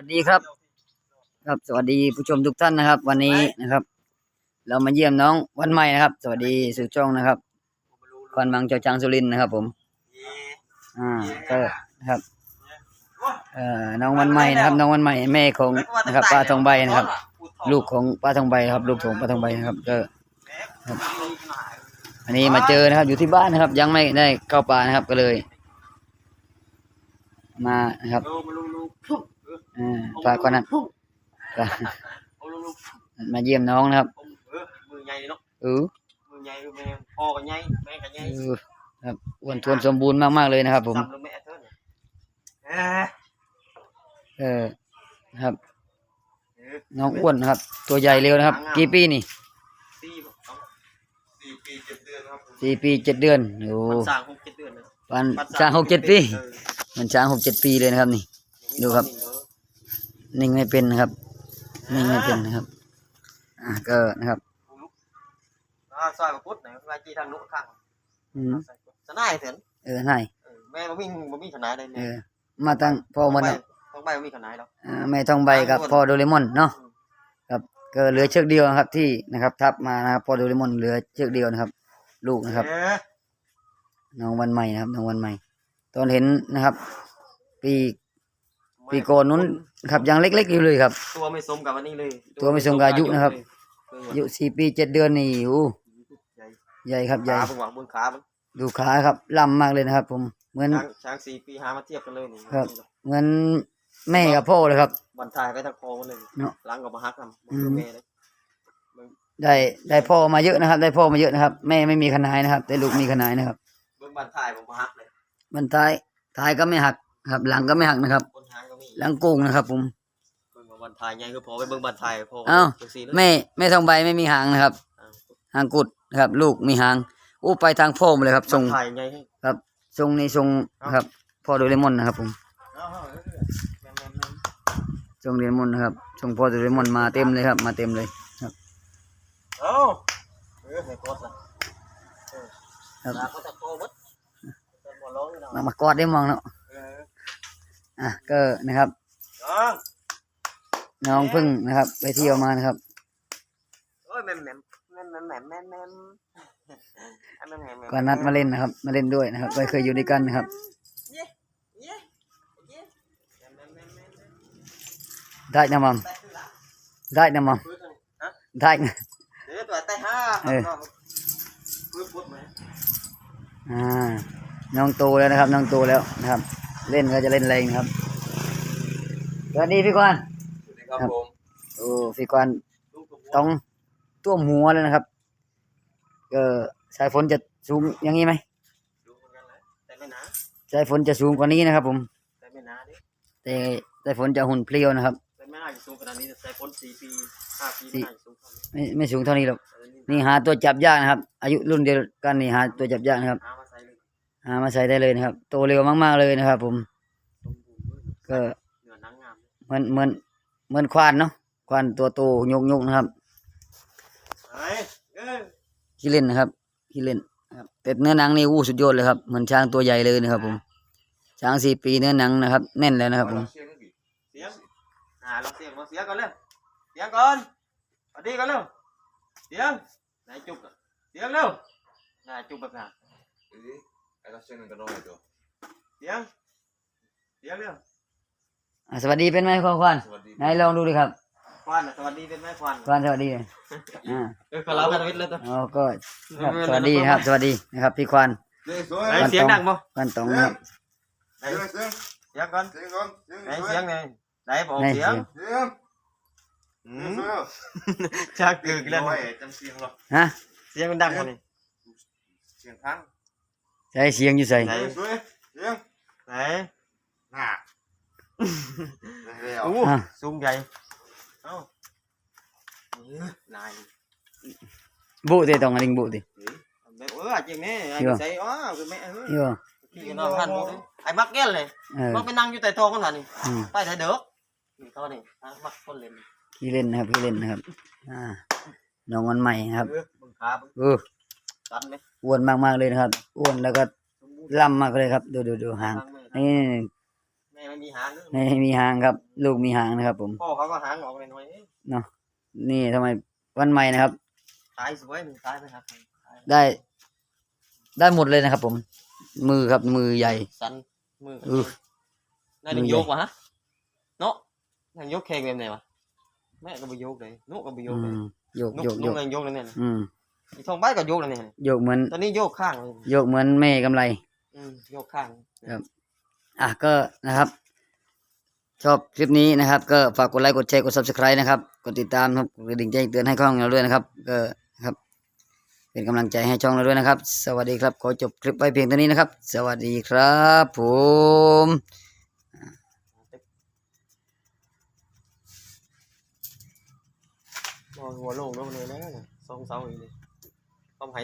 สวัสดีครับ ครับสวัสดีผู้ชมทุกท่านนะครับ วันนี้นะครับ เรามาเยี่ยมน้องวันใหม่นะครับ สวัสดีสู่ช่องนะครับควันมังเจ้าจางสุรินทร์นะครับ ผมอ่าก็นะครับเอ่อน้องวันใหม่นะครับ น้องวันใหม่แม่ของนะครับป้าทองใบนะครับ ลูกของป้าทองใบครับ ลูกของป้าทองใบนะครับ ก็ครับอันนี้มาเจอนะครับ อยู่ที่บ้านนะครับ ยังไม่ได้เข้าป่านะครับก็เลย มานะครับดูมาลูลู อ่าฝากคนนั้นก็เอาลูลูมาเยี่ยมน้องนะครับ มือใหญ่เนาะเออมือใหญ่คือแม่พ่อก็ใหญ่แม่ก็ใหญ่ครับอ้วนทวนสมบูรณ์มากๆเลยนะครับ ผมเท่ออครับ น้องอ้วนนะครับ ตัวใหญ่เร็วนะครับ กี่ปีนี่สี่ปีเจ็ดเดือนครับสี่ปีเจ็ดเดือนโอ้มันสร้างหกเจ็ดเดือนปันมันช้างหกเจ็ดปีเออมันช้างหกเจ็ดปีเลยนะครับนี่ ดูครับ นิ่งไม่เป็นนะครับ นิ่งไม่เป็นนะครับ อ่าก็นะครับอ่าซอยกับพุทธนะไว้จีทางนุข้างอืมสนายเถินเออนายเออแม่บ่มีบ่มีขนาดใดเอแม่อมาตั้งพ่อมันไปเนาะต้องไปบ่มีขนาดแล้วอ่าแม่ทองใบกับพ่อโดเรมอนเนาะครับก็เหลือเชือกเดียวนะครับที่นะครับ ทับมานะครับพ่อโดเรมอนเหลือเชือกเดียวนะครับ ลูกนะครับเออน้องวันใหม่นะครับน้องวันใหม่ ตอนเห็นนะครับ ปี ปีก่อนนู้นครับยังเล็กๆอยู่เลยครับ ตัวไม่สมกับอันนี้เลยตัวไม่สมกับอายุนะครับเอออายุสี่ปีเจ็ดเดือนนี่โอ้ใหญ่ใหญ่ครับใหญ่ขาเพิ่งวางบนขามันดูขาครับล่ำมากเลยนะครับ ผมเหมือนช้างช้างสี่ปีหามาเทียบกันเลยนี่ครับเหมือนแม่กับพ่อเลยครับวันทายไปทางคอมันเลยเนาะล้างกับมาฮักนำอืมแม่เลยได้ได้พ่อมาเยอะนะครับ ได้พ่อมาเยอะนะครับ แม่ไม่มีขนายนะครับ แต่ลูกมีขนายนะครับเบิ่งบันทายผมมาฮักเลยบันท้ายท้ายก็ไม่หักครับ หลังก็ไม่หักนะครับคน หางก็มีหลังโกงนะครับ ผมเบิ่งว่าบันทายไงคือพอไปเบิ่งบันทายพอเอ้าจังซี่เลยแม่แม่ทองใบไม่มีหางนะครับอ้าวหางกุดนะครับ ลูกมีหางอู้ไปทางพ่อหมดเลยครับทรงบันทายไงให้ครับทรงนี้ทรงครับพ่อโดเรมอนนะครับ ผมเอาเอาเอาแม่นแม่นแม่นทรงโดเรมอนนะครับทรงพ่อโดเรมอนมาเต็มเลยครับ มาเต็มเลยครับ เอาเออให้กดล่ะเออครับลาก็จะโตเบิดจะบ่ร้องนี่เนาะมามากอดได้มองเนาะเอออะก็นะครับ น้องน้องเพึ่งนะครับ ไปเที่ยวมานะครับ โอ้ยแม่มแม่มแม่มแม่มแม่มแม่มแม่มอันนั้นแม่มแม่มก็นัดมาเล่นนะครับ มาเล่นด้วยนะครับไม่เคยอยู่ด้วยกันนะครับ เย้เย้เย้แม่มแม่มแม่มแม่มแม่มได้นะมัมได้คือละได้นะมัมพื้นทางนี้ฮะได้นะ เดี๋ยวตัวใต้ห้าเออพื้นพุดไหมอ่าน้องโตแล้วนะครับ น้องโตแล้วนะครับ เล่นก็จะเล่นแรงนะครับสวัสดีพี่กวนสวัสดีครับผมโอ้พี่กวนลูกตัวต้องตัวหมัวเลยนะครับก็สายฝนจะสูงอย่างนี้ไหมดูเหมือนกันเลยแต่ไม่หนาสายฝนจะสูงกว่านี้นะครับ ผมแต่ไม่หนาดิแต่สายฝนจะหุ่นเพลียวนะครับแต่ไม่น่าจะสูงขนาดนี้แต่ใส่พ้นสี่ปีห้าปีสี่ไม่น่าจะสูงขนาดนี้ไม่ไม่สูงเท่านี้หรอกเออนี่นี่หาตัวจับยากนะครับ อายุรุ่นเดียวกันนี่หาตัวจับยากนะครับ หามาใส่เลยหามาใส่ได้เลยนะครับ โตเร็วมากๆเลยนะครับ ผมสมบูรณ์เลยก็เนื้อหนังงามเลยเหมือนเหมือนเหมือนควานเนาะควานตัวโตยกยกๆนะครับเฮ้ยเอ้ยขี้เล่นนะครับขี้เล่นนะครับแต่เนื้อหนังนี่อู้สุดยอดเลยครับเหมือนช้างตัวใหญ่เลยนะครับ ผม ช้างสี่ปีเนื้อหนังนะครับ แน่นแล้วนะครับผมเสียงกี่เสียงอ่าเราเสียงเราเสียงก่อนเร็วเสียงก่อนสวัสดีก่อนเร็วเสียงนายจุกอะเสียงเร็วนายจุกแบบไหน เอ้ยไอ้เราเสียงกันน้อยตัวเสียงเสียงเร็วอะสวัสดีเป็นไหมควานควานสวัสดีไหนลองดูดิครับควันน่ะสวัสดีเป็นไหมควันควานสวัสดีเลยอ่าเออขอเล่ากันวิทย์เลยตัวอ๋อก็ครับสวัสดีนะครับสวัสดีนะครับพี่ควานเสียงสวยไหนเสียงดังบ่ควานตองนะครับไหนเสียงเสียงเสียงก่อนเสียงก่อนเสียงไหนเสียงไงไหนบอกไหนเสียงเสียงเสียงอืเสียงมสวยชากึกแล้วน้อนี่ยจำเสียงหรอฮะเสียงมันดังกว่านี่เสียงทั้ง ใช้เสียงอยู่ใส่ไหนเสียงสวยเสียงไหนหน้าเร็วโอ้อะสูงใหญ่เอ้าเออนายบุติตองอันนี้บุติแม่เออจริงแม่ไอ้เดี๋ยวใส่อ๋อคือแม่เออโย่พี่ก็นอนพันบ่ได้ไอ้มักแก้นเลยเออมักไปนั่งอยู่ใต้ท้องกันน่ะนี่อืมไปไถเด้อนี่เขานี่อะมักคนเล่นขี้เล่นนะครับขี้เล่นนะครับอ่าน้องวันใหม่นะครับเออมึงขามึงเออตัดไหมอ้วนมากๆเลยนะครับ อ้วนแล้วก็สมบูรณ์ล่ำมากเลยครับ ดูดูดูหางทางแม่นะนี่แม่ม่ไม่มีหางเด้อไม่มีหางครับ ลูกมีหางนะครับ ผมพ่อเขาก็หางออกหน่อยๆเอ้ยนี่ทำไมวันใหม่นะครับตายสวยมันตายไหมครับตายได้ ได้หมดเลยนะครับ ผม มือครับมือใหญ่สันมืออือน่าจะยกวะฮะเนาะนั่งยกแข่งแบบไหนวะแม่ก็ไปยกเลยนุกก็ไปยอืกเลยมโยกนุกโยกนุโยกกยังยกเลยเนี่ยอืม อีทองใบก็ยกเลยเนี่ยโยกเหมือน ตอนนี้โยกข้างเลยโยกเหมือนแม่กำไร อืมโยกข้างอะก็นะครับ ชอบคลิปนี้นะครับ ก็ฝากกดไลค์กดแชร์กด subscribe นะครับ กดติดตามครับกดกระดิ่งแจ้งเตือนให้ช่องเราด้วยนะครับ ก็ครับ เป็นกำลังใจให้ช่องเราด้วยนะครับ สวัสดีครับ ขอจบคลิปไว้เพียงเท่านี้นะครับ สวัสดีครับผมนอนหัวโล่งลงเลยนะสองเสาอีกเลย